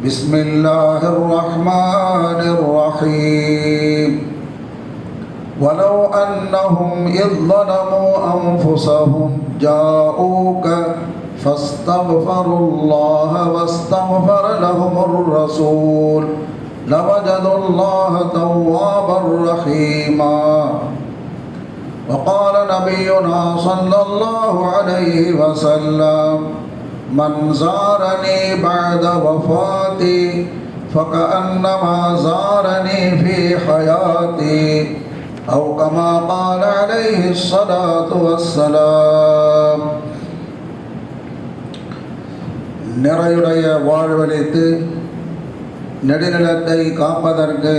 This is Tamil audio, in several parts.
بسم الله الرحمن الرحيم. ولو أنهم إذ ظلموا أنفسهم جاءوك فاستغفروا الله واستغفر لهم الرسول لوجدوا الله توابا رحيما. وقال نبينا صلى الله عليه وسلم من زارني بعد وفاتي فكأنما زارني في حياتي أو كما قال عليه الصلاة والسلام நிறையுடைய வாழ்வழித்து நெடுநிலத்தை காப்பதற்கு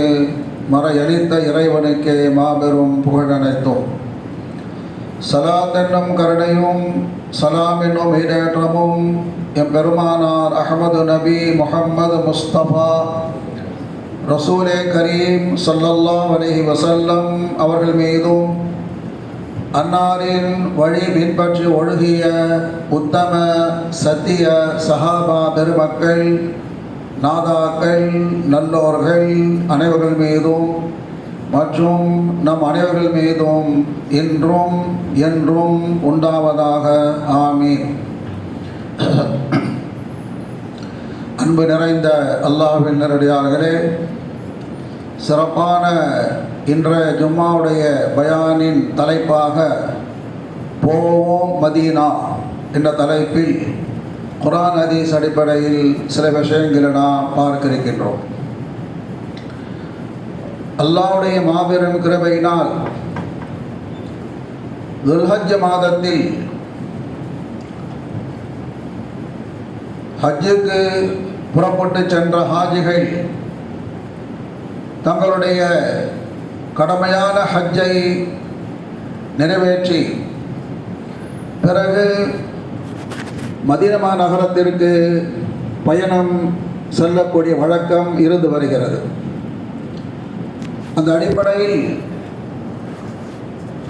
மறையளித்த இறைவனுக்கே மாபெரும் புகழனைத்தோம் சலாத் என்னும் கருணையும் சலாம் என்னும் ஈடேற்றமும் எம் பெருமானார் அகமது நபி முஹம்மது முஸ்தபா. ரசூலே கரீம் சல்லல்லா அலைஹி வசல்லம் அவர்கள் மீதும் அன்னாரின் வழி பின்பற்றி ஒழுகிய உத்தம சத்திய சஹாபா பெருமக்கள் நாதாக்கள் நல்லோர்கள் அனைவர்கள் மீதும் மற்றும் நம் அனைவர்கள் மீதும் இன்றும் என்றும் உண்டாவதாக. ஆமீன். அன்பு நிறைந்த அல்லாஹின் நேரடியார்களே சிறப்பான இன்றைய ஜும்மாவுடைய பயானின் தலைப்பாக போவோம் மதீனா என்ற தலைப்பில் குரான் ஹதீஸ் அடிப்படையில் சில விஷயங்களை நாம் பார்க்க இருக்கின்றோம். அல்லாவுடைய மாபெரும் கிருபையினால் துல்ஹஜ் மாதத்தில் ஹஜ்ஜுக்கு புறப்பட்டு சென்ற ஹாஜிகள் தங்களுடைய கடமையான ஹஜ்ஜை நிறைவேற்றி பிறகு மதினமா நகரத்திற்கு பயணம் செல்லக்கூடிய வழக்கம் இருந்து வருகிறது. அந்த அடிப்படையில்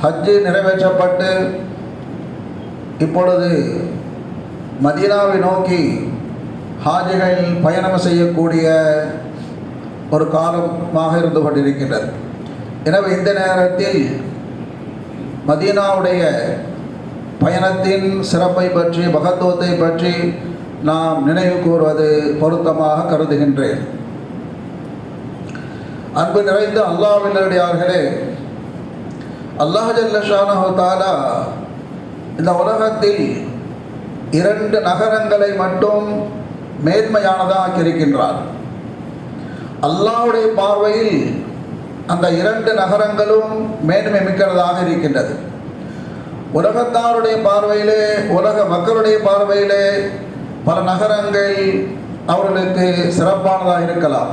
ஹஜ்ஜு நிறைவேற்றப்பட்டு இப்பொழுது மதீனாவை நோக்கி ஹாஜிகள் பயணம் செய்யக்கூடிய ஒரு காலமாக இருந்து கொண்டிருக்கின்றது. எனவே இந்த நேரத்தில் மதீனாவுடைய பயணத்தின் சிறப்பை பற்றி மகத்துவத்தை பற்றி நாம் நினைவு கூறுவது பொருத்தமாக கருதுகின்றேன். அன்பு நிறைந்த அல்லாவினருடையார்களே அல்லாஹ் தாலா இந்த உலகத்தில் இரண்டு நகரங்களை மட்டும் மேன்மையானதாக இருக்கின்றார். அல்லாஹ்வுடைய பார்வையில் அந்த இரண்டு நகரங்களும் மேன்மை மிக்கிறதாக இருக்கின்றது. உலகத்தாருடைய பார்வையிலே உலக மக்களுடைய பார்வையிலே பல நகரங்கள் அவர்களுக்கு சிறப்பானதாக இருக்கலாம்.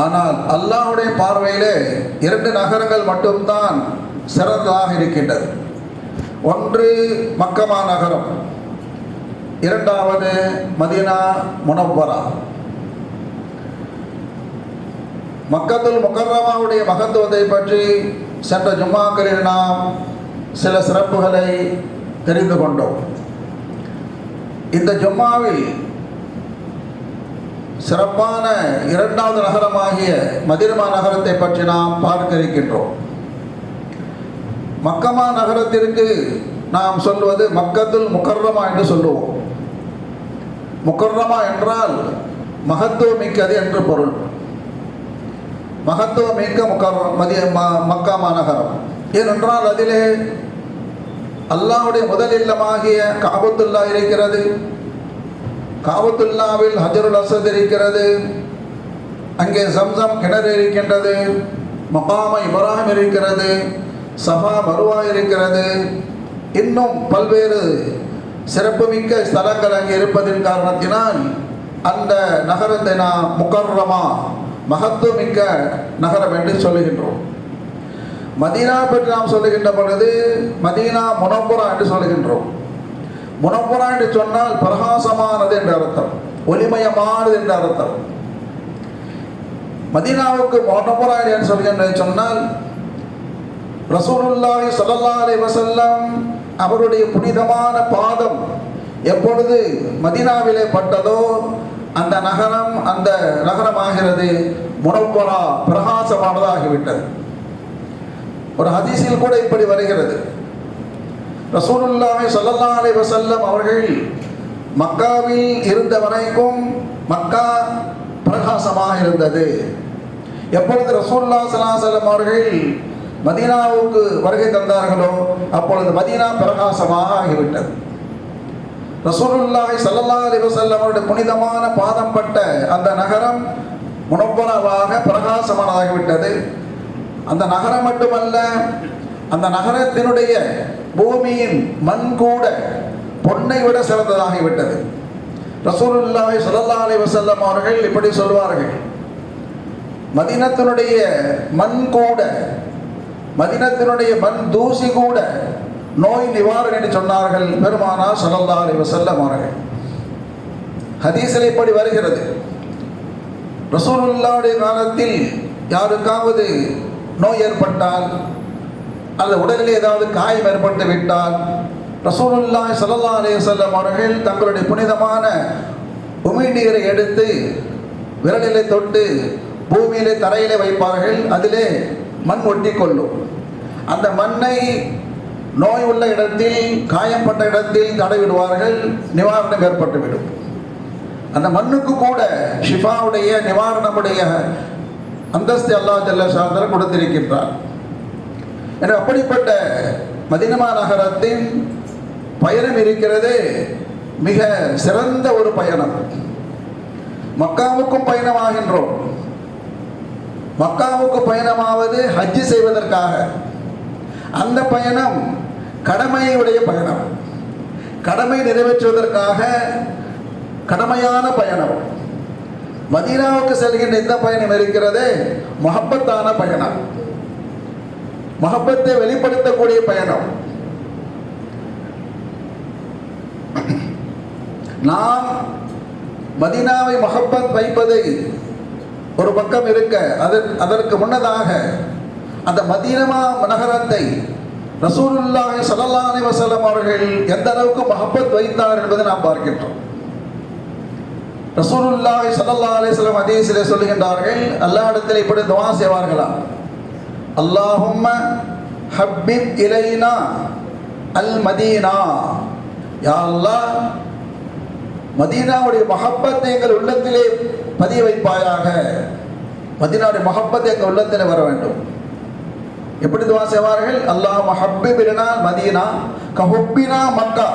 ஆனால் அல்லாஹ்வுடைய பார்வையிலே இரண்டு நகரங்கள் மட்டும்தான் சிறந்ததாக இருக்கின்றது. ஒன்று மக்கமா நகரம் இரண்டாவது மதீனா முனவ்வரா மக்கத்துல் முக்கரமாவுடைய மகத்துவத்தை பற்றி சென்ற ஜும்மாக்களில் நாம் சில சிறப்புகளை தெரிந்து கொண்டோம். இந்த ஜும்மாவில் சிறப்பான இரண்டாவது நகரமாகிய மதிரமா நகரத்தை பற்றி நாம் பார்க்க இருக்கின்றோம் மக்கமா நகரத்திற்கு நாம் சொல்வது மக்கத்துல் முக்கர்ரமா என்று சொல்லுவோம். முக்கர்ரமா என்றால் மகத்துவமிக்கது என்று பொருள். மகத்துவமிக்க முக்கர் மதிய ம- மக்கா மாநகரம் ஏனென்றால் அதிலே அல்லாஹுடைய முதல் இல்லமாகிய காபத்துல்லா இருக்கிறது. காவத்துல்லாவில் ஹஜருல் அசத் இருக்கிறது. அங்கே சம்சம் கிணறு இருக்கின்றது. மகாம இப்ராஹிம் இருக்கிறது. சபா மருவா இருக்கிறது. இன்னும் பல்வேறு சிறப்புமிக்க ஸ்தலங்கள் அங்கே இருப்பதின் காரணத்தினால் அந்த நகரத்தை நாம் முக்கர்ரமா மகத்துவமிக்க நகரம் என்று சொல்லுகின்றோம். மதீனா பற்றி நாம் சொல்லுகின்ற பொழுது மதீனா முனப்புரா என்று சொல்லுகின்றோம். முனப்புரா என்று சொன்னால் பிரகாசமானது என்ற அர்த்தம். ஒளிமயமானது என்ற அர்த்தம். மதீனாவுக்கு முனப்புரா என்று சொல்கின்ற சொன்னால் ரசூலுல்லாஹி சல்லல்லா அலி வசல்லம் அவருடைய புனிதமான பாதம் எப்பொழுது மதினாவிலே பட்டதோ அந்த நகரம் அந்த நகரமாகிறது. முனவ்வரா பிரகாசமானதாகிவிட்டது. ஒரு ஹதீஸில் கூட இப்படி வருகிறது. ரசூலுல்லாஹி ஸல்லல்லாஹு அலைஹி வஸல்லம் அவர்கள் மக்காவில் இருந்த வரைக்கும் மக்கா பிரகாசமாக இருந்தது. எப்பொழுது ரசூல்லா சலாசலம் அவர்கள் மதீனாவுக்கு வருகை தந்தார்களோ அப்பொழுது மதீனா பிரகாசமாக ஆகிவிட்டது. ரசூலுல்லாஹி ஸல்லல்லாஹு அலைஹி வஸல்லம் அவருடைய புனிதமான பாதம் பட்ட அந்த நகரம் முனப்பனவாக பிரகாசமானதாகிவிட்டது. அந்த நகரம் மட்டுமல்ல அந்த நகரத்தினுடைய பூமியின் மண் கூட பொன்னை விட சிறந்ததாகிவிட்டது. ரசூலுல்லாஹி சல்லா அலி வசல்லம் அவர்கள் இப்படி சொல்வார்கள். மதினத்தினுடைய மண் கூட மதினத்தினுடைய மண் தூசி கூட நோய் நிவாரணம் என்று சொன்னார்கள் பெருமானா சல்லா அலி வசல்லம் அவர்கள். ஹதீஸில் இப்படி வருகிறது. ரசூலுல்லாவுடைய காலத்தில் யாருக்காவது நோய் ஏற்பட்டால் அல்லது உடலில் ஏதாவது காயம் ஏற்பட்டு விட்டால் ரசூலுல்லாஹி சல்லா அலே செல்லம் அவர்கள் தங்களுடைய புனிதமான உமிழ்நீரை எடுத்து விரலிலே தொட்டு பூமியிலே தரையிலே வைப்பார்கள் அதிலே மண் ஒட்டி கொள்ளும் அந்த மண்ணை நோய் உள்ள இடத்தில் காயப்பட்ட இடத்தில் தடைவிடுவார்கள் நிவாரணம் ஏற்பட்டுவிடும். அந்த மண்ணுக்கு கூட ஷிஃபாவுடைய நிவாரணமுடைய அந்தஸ்து அல்லா ஜல்ல சாதனை கொடுத்திருக்கின்றார். எனவே அப்படிப்பட்ட மதினமா நகரத்தின் பயணம் இருக்கிறது மிக சிறந்த ஒரு பயணம். மக்காவுக்கும் பயணமாகின்றோம். மக்காவுக்கு பயணமாவது ஹஜ்ஜு செய்வதற்காக. அந்த பயணம் கடமையுடைய பயணம். கடமை நிறைவேற்றுவதற்காக கடமையான பயணம். மதீனாவுக்கு செல்கின்ற இந்த பயணம் இருக்கிறது மொஹப்பத்தான பயணம். மகப்பத்தை வெளிப்படுத்தக்கூடிய பயணம். நாம் மதீனாவை மகப்பத் வைப்பதை ஒரு பக்கம் இருக்க அதற்கு முன்னதாக அந்த மதீனமா நகரத்தை ரசூலுல்லாஹி ஸல்லல்லாஹு அலைஹி வஸல்லம் அவர்கள் எந்த அளவுக்கு மஹப்பத் வைத்தார் என்பதை நாம் பார்க்கின்றோம். ரசூலுல்லாஹி ஸல்லல்லாஹு அலைஹி வஸல்லம் ஹதீஸிலே சொல்லுகின்றார்கள் அல்லாஹ் இடத்தில் இப்படி துவா செய்வார்களாம் அல்லாஹும்ம ஹப்பிப் இலைனா அல் மதீனா யா அல்லாஹ் மதீனாவுடைய மஹப்பத்தை எங்கள் உள்ளத்திலே பதிய வைப்பாயாக. மதீனாவுடைய மஹப்பத்தை எங்கள் உள்ளத்திலே வர வேண்டும். எப்படி துவா செய்வார்கள்? அல்லாஹ் மஹப்பிபினா மதீனா கஹுப்பினா மக்கா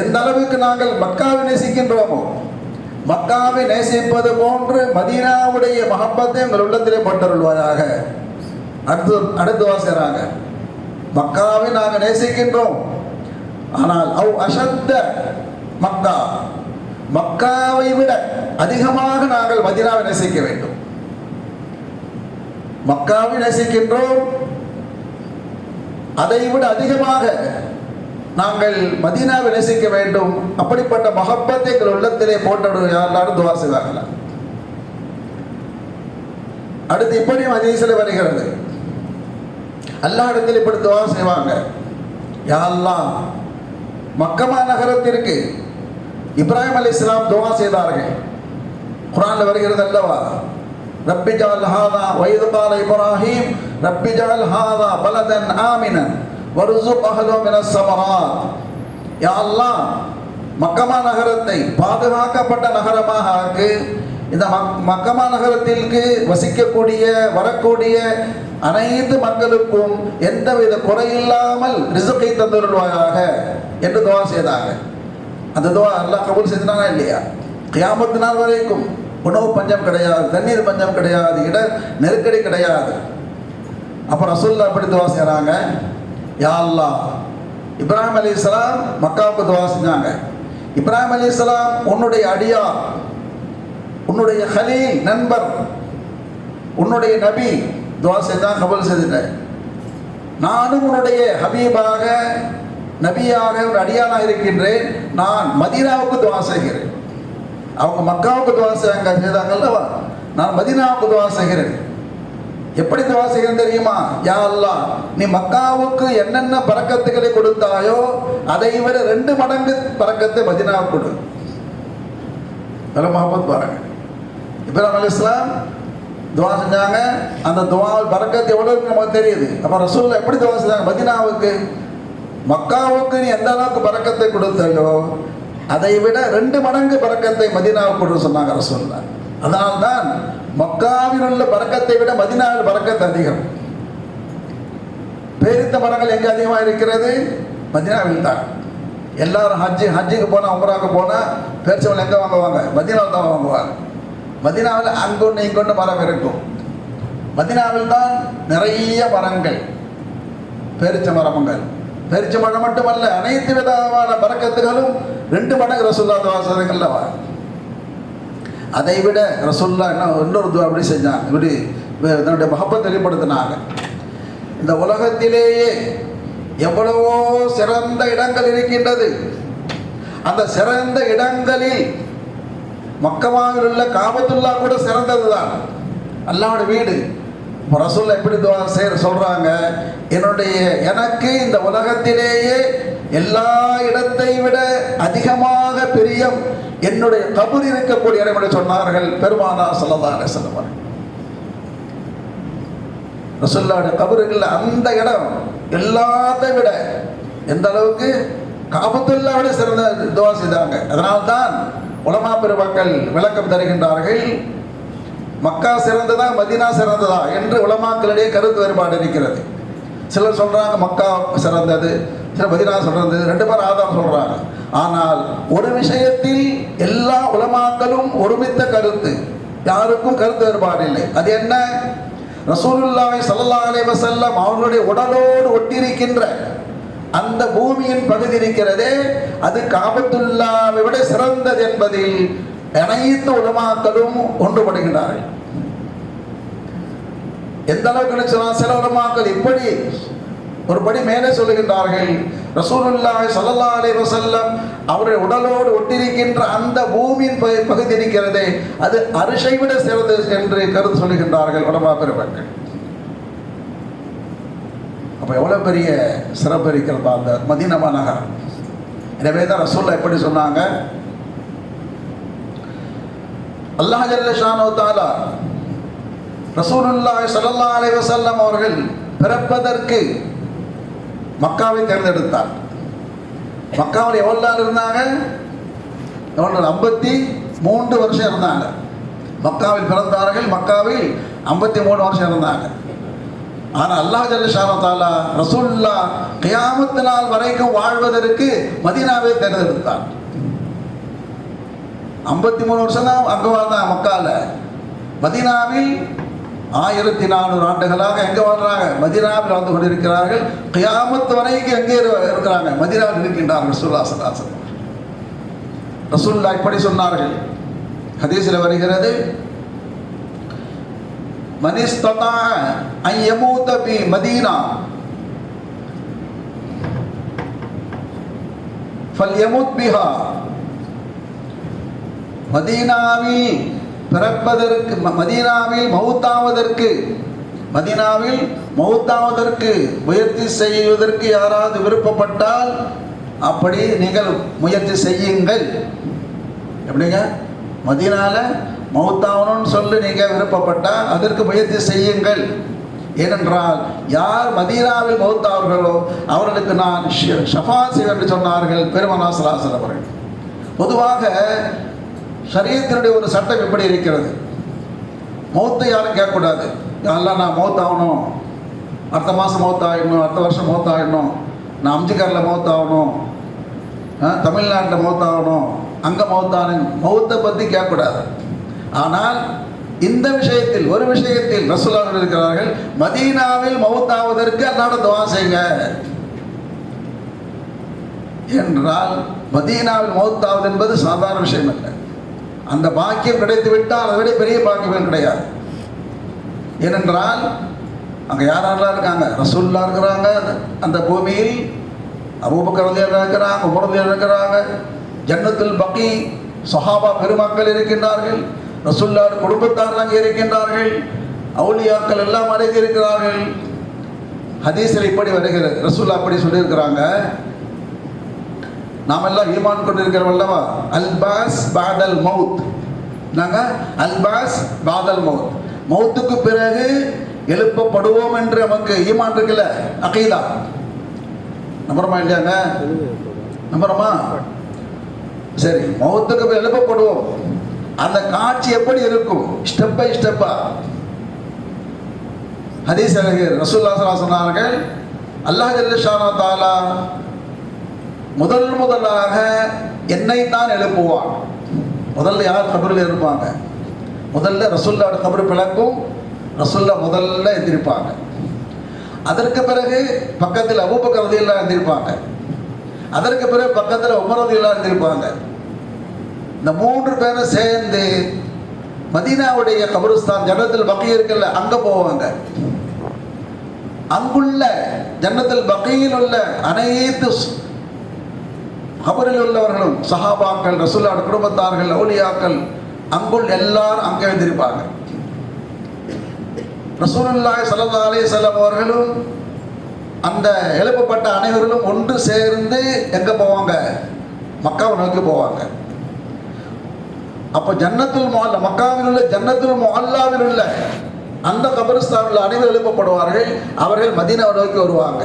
எந்த அளவுக்கு நாங்கள் மக்காவை நேசிக்கின்றோமோ மக்காவை நேசிப்பது போன்று மதீனாவுடைய மகப்பத்தை எங்கள் உள்ளத்திலே போட்டருள்வாயாக. அடுத்து அடுத்து வாசிக்கிறாங்க மக்காவை நாங்கள் நேசிக்கின்றோம். ஆனால் அவ் அசத்த மக்கா. மக்காவை விட அதிகமாக நாங்கள் மதினாவை நேசிக்க வேண்டும். மக்காவை நேசிக்கின்றோம். அதை விட அதிகமாக நாங்கள் மதீனாவை நேசிக்க வேண்டும். அப்படிப்பட்ட மகப்பத்தை எங்கள் உள்ளத்திலே போட்டு யாரும் துவா செய்வாங்களா அடுத்து இப்படியும் மதீசில் வருகிறது. எல்லா இடத்திலும் இப்படி துவா செய்வாங்க. யாரெல்லாம் மக்கமா நகரத்திற்கு இப்ராஹிம் அலி இஸ்லாம் துவா செய்தார்கள். குரான்ல வருகிறது அல்லவா? ரப்பி ஜால் ஹாதா வயது பால இப்ராஹிம் ரப்பி ஜால் ஹாதா பலதன் ஆமினன். வருசுக் அஹலோ சமரான் சமராத் மக்கமா நகரத்தை பாதுகாக்கப்பட்ட நகரமாக ஆக்கு. இந்த மக் மக்கமா நகரத்திற்கு வசிக்கக்கூடிய வரக்கூடிய அனைத்து மக்களுக்கும் எந்தவித குறையில்லாமல் ரிசுக்கை தந்துருவாயாக என்று துவா செய்தாங்க அந்த துவா எல்லாம் கபூல் செய்தானா இல்லையா? கியாமத்து நாள் வரைக்கும் உணவு பஞ்சம் கிடையாது தண்ணீர் பஞ்சம் கிடையாது இட நெருக்கடி கிடையாது. அப்புறம் ரசூல்லா அப்படி துவா செய்கிறாங்க யாழ்லா இப்ராஹிம் அலி இஸ்லாம் மக்காவுக்கு துவா செஞ்சாங்க. இப்ராஹிம் அலி இஸ்லாம் உன்னுடைய அடியார் உன்னுடைய ஹலீல் நண்பர் உன்னுடைய நபி துவா செஞ்சான் கபல் செய்தேன் நானும் உன்னுடைய ஹபீபாக நபியாக ஒரு அடியானாக இருக்கின்றேன். நான் மதீனாவுக்கு துவா செய்கிறேன். அவங்க மக்காவுக்கு துவா செய்யாங்க செய்தாங்கல்லவா நான் மதீனாவுக்கு துவா செய்கிறேன். எப்படி துவா செய்கிறேன் தெரியுமா? யா அல்லா நீ மக்காவுக்கு என்னென்ன பறக்கத்துகளை கொடுத்தாயோ அதை விட ரெண்டு மடங்கு பறக்கத்தை மதீனாவுக்கு கொடு. நல்ல பாருங்க. இப்ராஹிம் அலி இஸ்லாம் துவா செஞ்சாங்க. அந்த துவாவில் பறக்கத்து எவ்வளவு நமக்கு தெரியுது. அப்போ ரசூல் எப்படி துவா செஞ்சாங்க? மதினாவுக்கு. மக்காவுக்கு நீ எந்த அளவுக்கு பறக்கத்தை கொடுத்தாயோ அதை விட ரெண்டு மடங்கு பறக்கத்தை மதினாவுக்கு கொடு சொன்னாங்க ரசூல்லா அதனால்தான் மக்காவில் உள்ள பறக்கத்தை விட மதினாவில் பறக்கத்து அதிகம். பேரித்த மரங்கள் எங்கே அதிகமாக இருக்கிறது? மதினாவில் தான். எல்லாரும் ஹஜ்ஜி ஹஜ்ஜுக்கு போனால் உமராவுக்கு போனால் பேச்சவங்க எங்கே வாங்குவாங்க? மதினாவில் தான் வாங்குவாங்க. மதினாவில் அங்கொன்று இங்கொன்று மரம் இருக்கும். மதினாவில் தான் நிறைய மரங்கள். பேரிச்ச மரமங்கள். பேரிச்ச மரம் மட்டுமல்ல அனைத்து விதமான பறக்கத்துகளும் ரெண்டு மடங்கு ரசூல்லா வாசகங்கள்ல அதை விட ரசுல்லா என்ன இன்னொரு துவா அப்படி செஞ்சாங்க. இப்படி தன்னுடைய மகப்பை வெளிப்படுத்தினாங்க இந்த உலகத்திலேயே எவ்வளவோ சிறந்த இடங்கள் இருக்கின்றது. அந்த சிறந்த இடங்களில் மக்கமாவில் உள்ள காபத்துல்லா கூட சிறந்தது தான் அல்லாவோட வீடு. இப்போ ரசூல் எப்படி துவா செய்ய சொல்கிறாங்க என்னுடைய எனக்கு இந்த உலகத்திலேயே எல்லா இடத்தை விட அதிகமாக பிரியம் என்னுடைய கபர் இருக்கக்கூடிய இடம் என்று சொன்னார்கள் பெருமானா சல்லா அலிஸ்லம் ரசுல்லாவுடைய கபருக்குள்ள அந்த இடம் எல்லாத்த விட எந்த அளவுக்கு காபத்துல்லா விட சிறந்த துவா செய்தாங்க. அதனால்தான் உலமா பெருமக்கள் விளக்கம் தருகின்றார்கள் மக்கா சிறந்ததா மதினா சிறந்ததா என்று உலமாக்களிடையே கருத்து வேறுபாடு இருக்கிறது. சிலர் சொல்கிறாங்க மக்கா சிறந்தது. சில மதினா சிறந்தது ரெண்டு பேரும் ஆதாரம் சொல்கிறாங்க ஆனால் ஒரு விஷயத்தில் எல்லா உலமாக்களும் ஒருமித்த கருத்து. யாருக்கும் கருத்து வேறுபாடு இல்லை. அது என்ன? ரசூலுல்லாவை சல்லா அலைஹி வஸல்லம் அவர்களுடைய உடலோடு ஒட்டியிருக்கின்ற அந்த பூமியின் பகுதி இருக்கிறதே. அது காபத்துல்லாவை விட சிறந்தது என்பதில் அனைத்து உலமாக்களும் ஒன்றுபடுகின்றார்கள். எந்த அளவுக்கு சொன்னால் சில உலமாக்கள் இப்படி ஒரு படி மேலே சொல்லுகின்றார்கள். ரசூலுல்லாஹ் ஸல்லல்லாஹு அலைஹி வஸல்லம் அவருடைய உடலோடு ஒட்டிருக்கின்ற அந்த பூமியின் பகு- பகுதி இருக்கிறதே அது அரிசை விட சிறந்தது என்று கருத்து சொல்லுகின்றார்கள் உடம்பா பெருமக்கள் அப்போ எவ்வளோ பெரிய சிறப்பு இருக்கிறதா அந்த மதீனமா நகரம்? எனவே தான் ரசூல்லா எப்படி சொன்னாங்க. அல்லாஹ் ஜல்ல ஷானோ தாலா ரசூலுல்லாஹி ஸல்லல்லாஹு அலைஹி வஸல்லம் அவர்கள் பிறப்பதற்கு மக்காவை தேர்ந்தெடுத்தார். மக்காவில் எவ்வளோ நாள் இருந்தாங்க? எவ்வளோ நாள்? ஐம்பத்தி மூன்று வருஷம் இருந்தாங்க மக்காவில் பிறந்தார்கள் மக்காவில் ஐம்பத்தி மூணு வருஷம் இருந்தாங்க ஆனால் அல்லாஹ் ஜல்லா தாலா ரசூல்லா கியாமத்து நாள் வரைக்கும் வாழ்வதற்கு மதீனாவை தேர்ந்தெடுத்தார். ஐம்பத்தி மூணு வருஷம் தான் அங்கே வாழ்ந்தாங்க மக்காவில் மதீனாவில் ஆயிரத்தி நானூறு ஆண்டுகளாக எங்கே வாழ்றாங்க? மதினாவில் வாழ்ந்து கொண்டிருக்கிறார்கள். கியாமத்து வரைக்கும் எங்கே இருக்கிறாங்க? மதினாவில் இருக்கின்றார்கள் ரசூல்லா சலாசன் ரசூல்லா இப்படி சொன்னார்கள். ஹதீஸில் வருகிறது மனிஸ்ததா அன் பி மதீனா ஃபல்யமுத் பிஹா. மதீனாவில் பிறப்பதற்கு ம- மதீனாவில் மௌத்தாவதற்கு மதீனாவில் மௌத்தாவதற்கு முயற்சி செய்வதற்கு யாராவது விருப்பப்பட்டால் அப்படி நீங்கள் முயற்சி செய்யுங்கள். எப்படிங்க? மதினால மௌத்தாவணும்னு சொல்லி நீங்கள் விருப்பப்பட்டால் அதற்கு முயற்சி செய்யுங்கள். ஏனென்றால் யார் மதீனாவில் மௌத்தாவர்களோ அவர்களுக்கு நான் ஷஃபா செய்வேன் என்று சொன்னார்கள் பெருமனா சலாசன் அவர்கள். பொதுவாக சரீரத்தினுடைய ஒரு சட்டம் எப்படி இருக்கிறது? மௌத்தை யாரும் கேட்கக்கூடாது. யாரெல்லாம் நான் மௌத்தாகணும். அடுத்த மாதம் மௌத்தாயிடணும். அடுத்த வருஷம் மௌத்தாகிடணும் நான் அம்ஜிக்காரில் மௌத்தாகணும். தமிழ்நாட்டில் மௌத்தாகணும். அங்கே மௌத்தானு மௌத்தை பற்றி கேட்கக்கூடாது. ஆனால் இந்த விஷயத்தில் ஒரு விஷயத்தில் ரசூலாவில் இருக்கிறார்கள் மதீனாவில் மௌத்தாவதற்கு அல்லாட துவா செய்யுங்க. என்றால் மதீனாவில் மௌத்தாவது என்பது சாதாரண விஷயம் இல்லை அந்த பாக்கியம் கிடைத்து விட்டால் அதை விட பெரிய பாக்கியம் கிடையாது. ஏனென்றால் அங்கே யாரெல்லாம் இருக்காங்க? ரசூல்லா இருக்கிறாங்க. அந்த பூமியில் அபூபக்கரதியில் இருக்கிறாங்க உமரதியில் இருக்கிறாங்க. ஜன்னத்தில் பக்கி சஹாபா பெருமக்கள் இருக்கின்றார்கள். ரசூல்லாடு குடும்பத்தார் அங்கே இருக்கின்றார்கள். அவுலியாக்கள் எல்லாம் அடைந்திருக்கிறார்கள் ஹதீஸில் இப்படி வருகிறது. ரசூல்லா அப்படி சொல்லியிருக்கிறாங்க. நாம் எல்லாம் ஈமான் கொண்டிருக்கிறோம் அல்லவா? அல்பாஸ் பாதல் மவுத் நாங்கள் அல்பாஸ் பாதல் மவுத் மௌத்துக்கு பிறகு எழுப்பப்படுவோம் என்று நமக்கு ஈமான் இருக்குல்ல? அகைதா. நம்புறமா இல்லையாங்க? நம்புறமா? சரி மௌத்துக்கு எழுப்பப்படுவோம். அந்த காட்சி எப்படி இருக்கும்? ஸ்டெப் பை ஸ்டெப்பா ஹதீஸ் அழகர் ரசூல்லா சொன்னார்கள் அல்லாஹ் ஜல்ல தாலா முதல் முதலாக என்னை தான் எழுப்புவான். முதல்ல யார் கபரில் இருப்பாங்க முதல்ல ரசுல்லாவோட கபர் பிளக்கும் ரசுல்லா முதல்ல எந்திருப்பாங்க. அதற்கு பிறகு பக்கத்தில் அபூபக்கர் ரதியெல்லாம் எழுந்திருப்பாங்க. அதற்கு பிறகு பக்கத்தில் உமரதியெல்லாம் எழுந்திருப்பாங்க. இந்த மூன்று பேரும் சேர்ந்து மதீனாவுடைய கபருஸ்தான் ஜன்னத்தில் பக்கி இருக்குல்ல அங்க போவாங்க. அங்குள்ள ஜன்னத்தில் பக்கையில் உள்ள அனைத்து கபரில் உள்ளவர்களும் சஹாபாக்கள் ரசுல்லாட் குடும்பத்தார்கள் அவுலியாக்கள் அங்குள் எல்லாரும் அங்கே வந்திருப்பாங்க ரசூலுல்லாய் சல்லா அலி செல்லம் அவர்களும் அந்த எழுப்பப்பட்ட அனைவர்களும் ஒன்று சேர்ந்து எங்க போவாங்க? மக்காவை நோக்கி போவாங்க. அப்போ ஜன்னத்துல் மொஹல்ல மக்காவில் உள்ள ஜன்னத்துல் மொஹல்லாவில் உள்ள அந்த கபரிஸ்தானில் அனைவரும் எழுப்பப்படுவார்கள். அவர்கள் மதீனாவை நோக்கி வருவாங்க.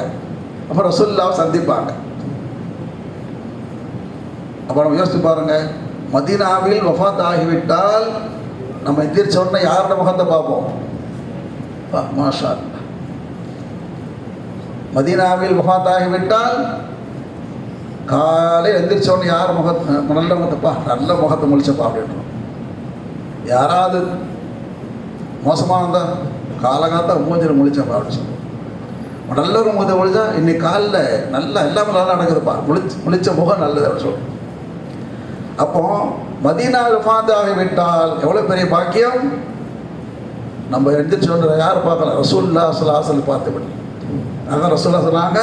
அப்போ ரசூல்லாவை சந்திப்பாங்க. அப்புறம் யோசித்து பாருங்க. மதீனாவில் வஃத் ஆகிவிட்டால் நம்ம எந்திரிச்ச உடனே யாரோட முகத்தை பார்ப்போம்? பா, மாஷா மதீனாவில் வஃபாத் ஆகிவிட்டால் காலை எந்திரிச்ச யார் முகத்தை நல்ல முகத்தைப்பா நல்ல முகத்தை முழிச்சப்பா அப்படின்றோம் யாராவது மோசமாக இருந்தால் காலகாலத்தை மூஞ்சில் முழிச்சப்பா அப்படின்னு சொல்லுவோம் நல்ல ஒரு முகத்தை முழிச்சா இன்னைக்கு காலில் நல்லா எல்லாமே நல்லா நடக்குதுப்பா. முழிச்சு முழிச்ச முகம் நல்லது அப்படின்னு சொல்லுவோம் அப்போ மதீனாவில் ஃபாத் ஆகிவிட்டால் எவ்வளோ பெரிய பாக்கியம்? நம்ம எழுந்திரிச்சு வந்து யார் பார்க்கலாம் ரசூல்லா சுல்லாசல் பார்த்து விடு அதான் ரசூல்லா சொன்னாங்க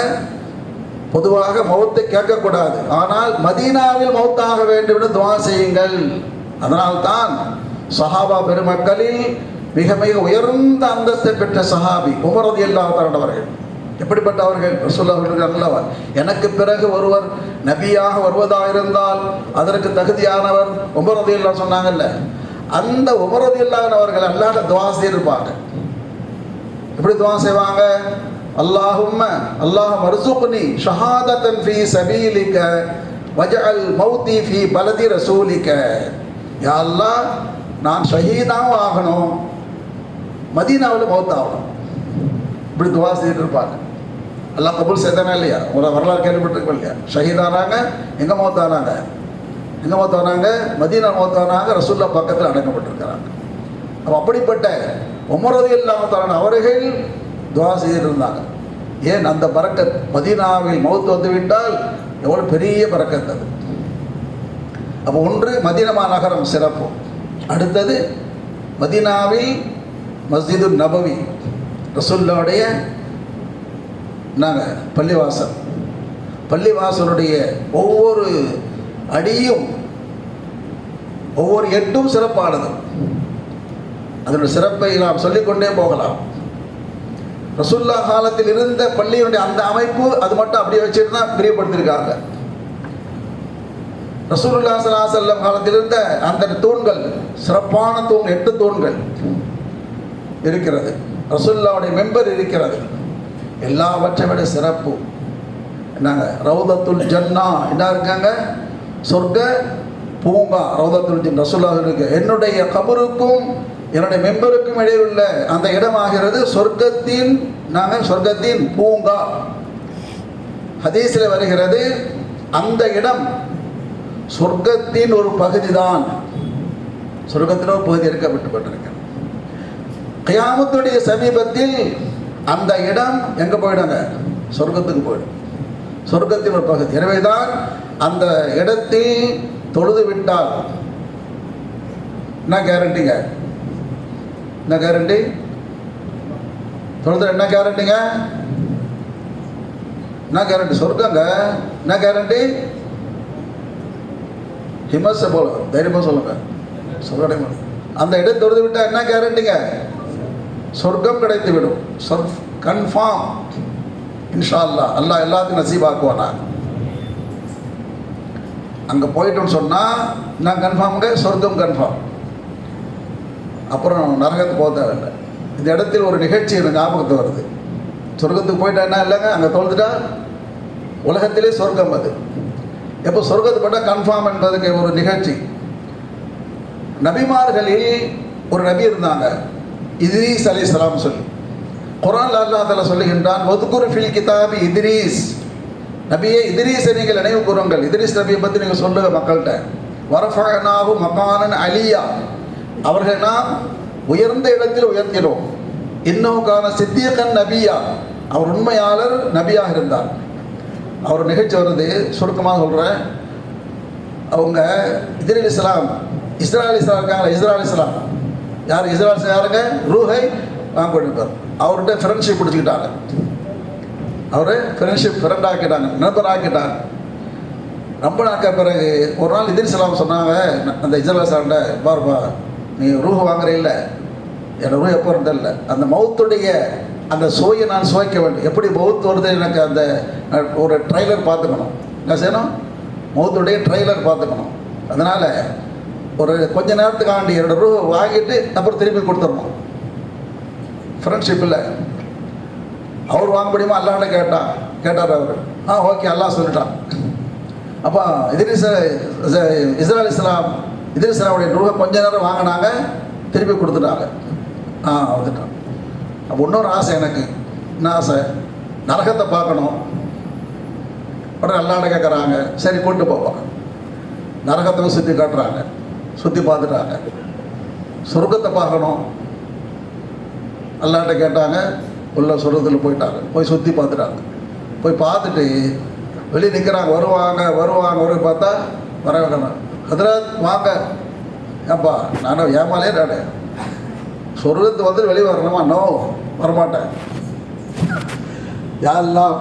பொதுவாக மௌத்தை கேட்கக்கூடாது. ஆனால் மதீனாவில் மௌத்தாக வேண்டும் என்று துவா செய்யுங்கள். அதனால்தான் சஹாபா பெருமக்களில் மிக மிக உயர்ந்த அந்தஸ்தை பெற்ற சஹாபி உமரது இல்லாதவர்கள் எப்படிப்பட்டவர்கள்? ரசூல்லா நல்லவர். எனக்கு பிறகு ஒருவர் நபியாக வருவதாக இருந்தால் அதற்கு தகுதியானவர் உமரதி இல்லா சொன்னாங்கல்ல அந்த உமரது இல்லாதவர்கள் அல்லாட துவா செய்திருப்பாங்க. எப்படி துவா செய்வாங்க? அல்லாஹும்ம அல்லாஹ் மர்சுக்னி ஷஹாதத்தன் ஃபீ சபீலிக்க வஜல் மௌத்தி ஃபீ பலதி ரசூலிக்க. யாரெல்லாம் நான் ஷஹீதாவும் ஆகணும். மதீனாவில் மௌத்தாகணும். இப்படி துவா செய்திருப்பாங்க. எல்லாம் அல்லாஹ் கபூல் செய்தானா இல்லையா? உங்களை வரலாறு கேள்விப்பட்டிருக்கோம் இல்லையா? ஷஹீதானாங்க எங்கே மௌத்தானாங்க? எங்கே மௌத்தானாங்க? மதீனா மௌத்தானாங்க ரசூல்லா பக்கத்தில் அடக்கப்பட்டிருக்கிறாங்க. அப்போ அப்படிப்பட்ட உமரது இல்லாமத்தான அவர்கள் துவா செய்திருந்தாங்க. ஏன்? அந்த பறக்கத் மதீனாவில் மௌத்து வந்து விட்டால் எவ்வளோ பெரிய பறக்கத் அது. அப்போ ஒன்று மதீனமா நகரம் சிறப்பு. அடுத்தது மதீனாவில் மஸ்ஜிது நபவி ரசுல்லாவுடைய நாங்கள் பள்ளிவாசல். பள்ளிவாசலுடைய ஒவ்வொரு அடியும் ஒவ்வொரு எட்டும் சிறப்பானது. அதனுடைய சிறப்பை நாம் சொல்லிக்கொண்டே போகலாம். ரசுல்லா காலத்தில் இருந்த பள்ளியினுடைய அந்த அமைப்பு அது மட்டும் அப்படியே வச்சுட்டு தான் பிரியப்படுத்திருக்காங்க. ரசூலுல்லா ஸல்லல்லாஹு அலைஹி காலத்தில் இருந்த அந்த தூண்கள் சிறப்பான தூண் எட்டு தூண்கள் இருக்கிறது. ரசுல்லாவுடைய மெம்பர் இருக்கிறது. எல்லாவற்றை விட சிறப்பு. என்னங்க? ரவுதத்துல் ஜன்னா. என்ன இருக்காங்க? சொர்க்க பூங்கா. ரவுதத்துல் ஜன் ரசூல்லா இருக்கு. என்னுடைய கபருக்கும் என்னுடைய மெம்பருக்கும் இடையில் உள்ள அந்த இடமாகிறது சொர்க்கத்தின் நாங்கள் சொர்க்கத்தின் பூங்கா. ஹதீஸில் வருகிறது அந்த இடம் சொர்க்கத்தின் ஒரு பகுதி தான் சொர்க்கத்தில் ஒரு பகுதி விட்டுப்பட்டிருக்கேன் கயாமத்துடைய சமீபத்தில் அந்த இடம் எங்கே போயிடுங்க? சொர்க்கத்துக்கு போயிடும். சொர்க்கத்தின் ஒரு பகுதி. எனவேதான் அந்த இடத்தில் தொழுது விட்டால் என்ன கேரண்டிங்க என்ன கேரண்டி தொழுது என்ன கேரண்டிங்க என்ன கேரண்டி சொர்க்கங்க என்ன கேரண்டி ஹிமஸை போல. தைரியமாக சொல்லுங்க. சொல்ல அந்த இடம் தொழுது விட்டா என்ன கேரண்டிங்க சொர்க்கம் கிடைத்து விடும் சொர் கன்ஃபார்ம் இன்ஷா அல்லா அல்லாஹ் எல்லாத்தையும் நசீபாக்குவானா? அங்கே போயிட்டோம்னு சொன்னால் நான் கன்ஃபார்முங்க சொர்க்கம் கன்ஃபார்ம் அப்புறம் நரகத்துக்கு போக தேவையில்லை. இந்த இடத்தில் ஒரு நிகழ்ச்சி எனக்கு ஞாபகத்து வருது. சொர்க்கத்துக்கு போயிட்டா என்ன இல்லைங்க? அங்கே தோல்ந்துட்டா உலகத்திலே சொர்க்கம் அது. எப்போ சொர்க்கத்து போட்டால் கன்ஃபார்ம் என்பதுக்கு ஒரு நிகழ்ச்சி. நபிமார்களில் ஒரு நபி இருந்தாங்க. இத்ரீஸ் அலி இஸ்லாம் சொல்லி. குரான் அல்லா தலா சொல்லுகின்றான் ஒதுக்குரு ஃபில் கிதாபி இத்ரீஸ். நபியே இதிரீஸை நீங்கள் நினைவு கூறுங்கள். இதிரீஸ் நபியை பற்றி நீங்கள் சொல்லுங்க மக்கள்கிட்ட. வரஃபனாகு மகானன் அலியா. அவர்கள் நாம் உயர்ந்த இடத்தில் உயர்த்தினோம் இன்னுக்கான சித்தியகன் நபியா. அவர் உண்மையாளர் நபியாக இருந்தார். அவர் நிகழ்ச்சி வருது சுருக்கமாக சொல்கிறேன் அவங்க இதில் இஸ்லாம் அலி இஸ்லாம் இருக்காங்களா இஸ்ராயல் இஸ்லாம் யார் இஸ்ராயல் யாருங்க? ரூஹை வாங்க கொடுப்பார் அவர்கிட்ட ஃப்ரெண்ட்ஷிப் பிடிச்சிக்கிட்டாங்க. அவர் ஃப்ரெண்ட்ஷிப் ஃப்ரெண்ட் ஆக்கிட்டாங்க நண்பர் ஆக்கிட்டாங்க. ரொம்ப நாட்க பிறகு ஒரு நாள் இதில் இஸ்லாம் சொன்னாங்க அந்த இஸ்ரேல் சார்கிட்ட பாருப்பா நீ ரூஹ் வாங்குற இல்லை. என் ரூஹ் எப்போ இருந்ததில்ல அந்த மௌத்துடைய அந்த சுவையை நான் சுவைக்க வேண்டும். எப்படி மௌத் வருது எனக்கு அந்த ஒரு ட்ரைலர் பார்த்துக்கணும். என்ன செய்யணும்? மௌத்துடைய ட்ரைலர் பார்த்துக்கணும். அதனால் ஒரு கொஞ்ச நேரத்துக்காண்டி என்னோட ரூபா வாங்கிட்டு அப்புறம் திருப்பி கொடுத்துடணும். ஃப்ரெண்ட்ஷிப் இல்லை. அவர் வாங்க முடியுமா? அல்லாண்ட கேட்டான். கேட்டார் அவர். ஆ ஓகே அல்லாஹ் சொல்லிட்டான். அப்போ இதிரிச இஸ்ராயல் இஸ்லாம் இதில் இஸ்லாமுடைய ரூஹை கொஞ்ச நேரம் வாங்கினாங்க திருப்பி கொடுத்துட்டாங்க. ஆ வந்துட்டான். அப்போ இன்னொரு ஆசை எனக்கு. என்ன ஆசை? நரகத்தை பார்க்கணும். உடனே அல்லாண்ட கேட்குறாங்க சரி கொண்டு போவோம் நரகத்தை சுற்றி காட்டுறாங்க. சுற்றி பார்த்துட்டாங்க. சொர்க்கத்தை பார்க்கணும். அல்லாட்ட கேட்டாங்க உள்ள சொர்க்கத்தில் போயிட்டாங்க. போய் சுற்றி பார்த்துட்டாங்க. போய் பார்த்துட்டு வெளியே நிற்கிறாங்க வருவாங்க வருவாங்க வரும் பார்த்தா வர வேணும் ஹதராத் வாங்க. ஏப்பா நானும் ஏமாலே நானே. சொர்க்கத்து வந்து வெளியே வரணுமா? நோ வரமாட்டேன். யாரெல்லாம்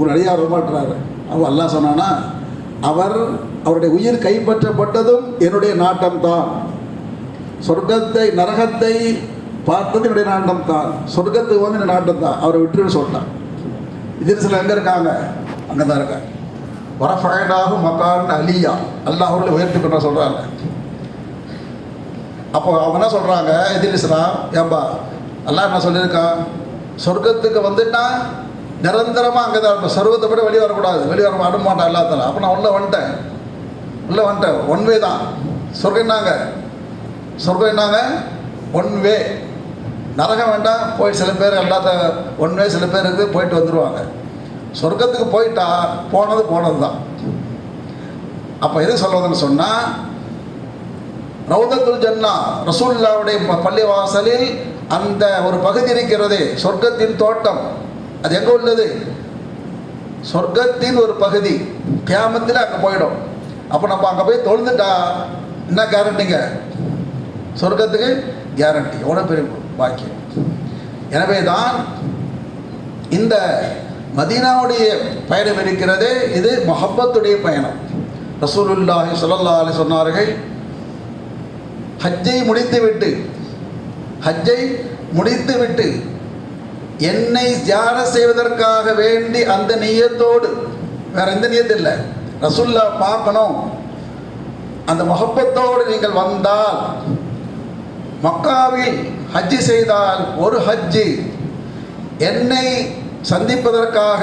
ஒரு அடியார் வரமாட்டுறாரு அவன் எல்லாம் சொன்னான்னா அவர் அவருடைய உயிர் கைப்பற்றப்பட்டதும் என்னுடைய நாட்டம் தான் சொர்க்கத்தை நரகத்தை பார்த்தது என்னுடைய நாட்டம் தான் சொர்க்கத்துக்கு வந்து என்னுடைய நாட்டம் தான் அவரை விட்டுன்னு சொல்லிட்டான். இதில் சில எங்கே இருக்காங்க? அங்கே தான் இருக்காங்க வரஃபயனாகும் மக்கான் அலியா. அல்லாஹ் அவர்களை உயர்த்தி கொண்டு சொல்கிறாங்க அப்போ அவங்க என்ன சொல்கிறாங்க இதில் இஸ்லாம் ஏம்பா அல்லாஹ் என்ன சொல்லியிருக்கான் சொர்க்கத்துக்கு வந்துட்டா நிரந்தரமாக அங்கே தான் இருப்பேன் சொர்க்கத்தை விட வெளியே வரக்கூடாது. வெளியே வர அனுப்ப மாட்டேன் எல்லாத்தாலும் அப்போ நான் உள்ளே வந்துட்டேன். உள்ளே வந்துட்டேன். ஒன் வே தான். சொர்க்கம் என்னாங்க? சொர்க்கம் என்னாங்க? ஒன் வே நரகம் வேண்டாம். போய் சில பேர் எல்லாத்த ஒன் வே சில பேர் இருக்குது போயிட்டு வந்துடுவாங்க சொர்க்கத்துக்கு போயிட்டா போனது போனது தான் அப்போ எது சொல்வதுன்னு சொன்னால் ரவுதத்துல் ஜன்னா ரசூல்லாவுடைய ப- பள்ளிவாசலில் அந்த ஒரு பகுதி இருக்கிறது சொர்க்கத்தின் தோட்டம். அது எங்கே உள்ளது? சொர்க்கத்தின் ஒரு பகுதி. கியாமத்தில் அங்கே போயிடும். அப்போ நம்ம அங்கே போய் தொழுந்துட்டா என்ன கேரண்டிங்க சொர்க்கத்துக்கு கேரண்டி எவ்வளோ பெரிய பாக்கியம்? எனவே தான் இந்த மதீனாவுடைய பயணம் இருக்கிறதே இது மொஹப்பத்துடைய பயணம். ரசூலுல்லாஹி ஸல்லல்லாஹு அலைஹி சொன்னார்கள் ஹஜ்ஜை முடித்துவிட்டு ஹஜ்ஜை முடித்துவிட்டு என்னை தியானம் செய்வதற்காக வேண்டி அந்த நியத்தோடு வேற எந்த நியத்து இல்லை. ரசுல்லா பார்க்கணும். அந்த முகப்பத்தோடு நீங்கள் வந்தால் மக்காவில் ஹஜ்ஜி செய்தால் ஒரு ஹஜ்ஜி என்னை சந்திப்பதற்காக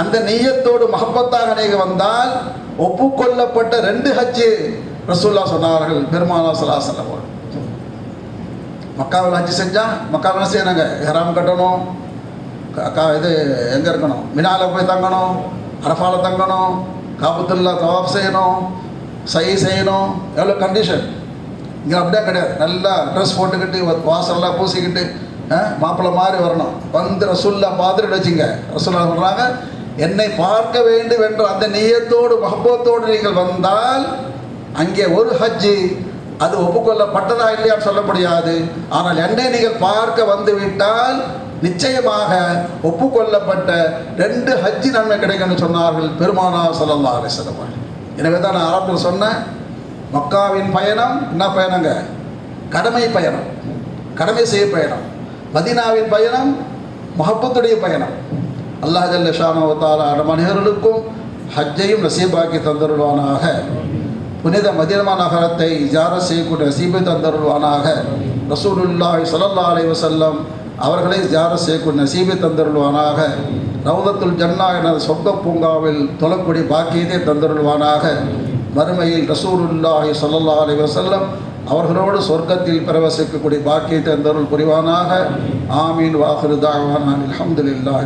அந்த நெய்யத்தோடு மகப்பத்தாக நீங்கள் வந்தால் ஒப்புக்கொள்ளப்பட்ட ரெண்டு ஹஜ்ஜு ரசூல்லா சொன்னார்கள் பெருமானா சலாசல்லம் மக்காவில் ஹஜ்ஜி செஞ்சால் மக்காவில் என்ன செய்யணுங்க? ஹராம் கட்டணும் இது எங்கே இருக்கணும்? மினால போய் தங்கணும் அரஃபால தங்கணும் காபத்துல்லா தவாப் செய்யணும் சை செய்யணும் எவ்வளோ கண்டிஷன் இங்கே அப்படியே கிடையாது. நல்லா ட்ரெஸ் போட்டுக்கிட்டு வாசலெல்லாம் வாசல்லாம் பூசிக்கிட்டு மாப்பிள்ளை மாதிரி வரணும். வந்து ரசுல்லா பார்த்துட்டு வச்சுங்க. ரசுல்லா சொல்கிறாங்க என்னை பார்க்க வேண்டும் என்ற அந்த நியத்தோடு மஹப்பத்தோடு நீங்கள் வந்தால் அங்கே ஒரு ஹஜ்ஜி அது ஒப்புக்கொள்ளப்பட்டதா இல்லையான்னு சொல்ல முடியாது ஆனால் என்னை நீங்கள் பார்க்க வந்து விட்டால் நிச்சயமாக ஒப்புக்கொள்ளப்பட்ட ரெண்டு ஹஜ்ஜி நன்மை கிடைக்கும்னு சொன்னார்கள் பெருமானா சொல்லல்லா அலைஹி எனவே தான் நான் ஆரம்பத்தில் சொன்னேன் மக்காவின் பயணம் என்ன பயணங்க? கடமை பயணம் கடமை செய்ய பயணம். மதினாவின் பயணம் மஹப்பத்துடைய பயணம். அல்லாஹ் ஜல்ல ஷானவத்தால மனிதர்களுக்கும் ஹஜ்ஜையும் நசீபாக்கி தந்தருவானாக புனித மதினமா நகரத்தை ஜார செய்யக்கூடிய நசீபை தந்தருள்வானாக. ரசூலுல்லாஹி ஸல்லல்லாஹு அலி வசல்லம் அவர்களை ஜார செய்யக்கூடிய நசீபை தந்தருள்வானாக. ரவுதத்துல் ஜன்னா என சொர்க்க பூங்காவில் தொழக்கூடிய பாக்கியத்தை தந்தருள்வானாக. மறுமையில் ரசூலுல்லாஹி ஸல்லல்லாஹு அலி வசல்லம் அவர்களோடு சொர்க்கத்தில் பிரவசிக்கக்கூடிய பாக்கியத்தை தந்தருள் புரிவானாக. ஆமீன் வாஹிரு தாவான். அல்ஹம்துலில்லாஹி